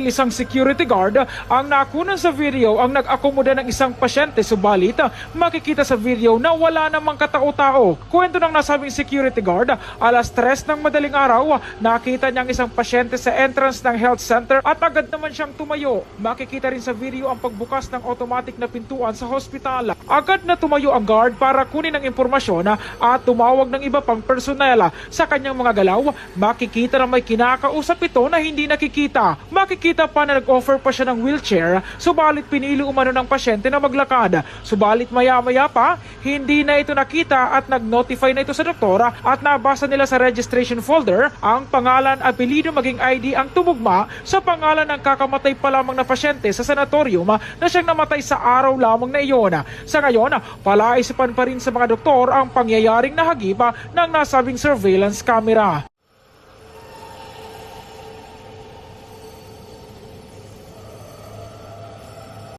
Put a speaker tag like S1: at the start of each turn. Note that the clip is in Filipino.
S1: Isang security guard ang nakunan sa video ang nag-akomoda ng isang pasyente subalit makikita sa video na wala namang katao-tao. Kwento ng nasabing security guard, alas 3 ng madaling araw, nakita niyang isang pasyente sa entrance ng health center at agad naman siyang tumayo. Makikita rin sa video ang pagbukas ng automatic na pintuan sa hospital. Agad na tumayo ang guard para kunin ang impormasyon at tumawag ng iba pang personnel sa kanyang mga galaw. Makikita na may kinakausap ito na hindi nakikita. Makikita pa na nag-offer pa siya ng wheelchair, subalit pinili umano ng pasyente na maglakad. Subalit maya-maya pa, hindi na ito nakita at nag-notify na ito sa doktora at nabasa nila sa registration folder ang pangalan, apelido maging ID ang tumugma sa pangalan ng kakamatay pa lamang na pasyente sa sanatorium na siyang namatay sa araw lamang na iyon. Sa ngayon, palaisipan pa rin sa mga doktor ang pangyayaring nahagiba ng nasabing surveillance camera.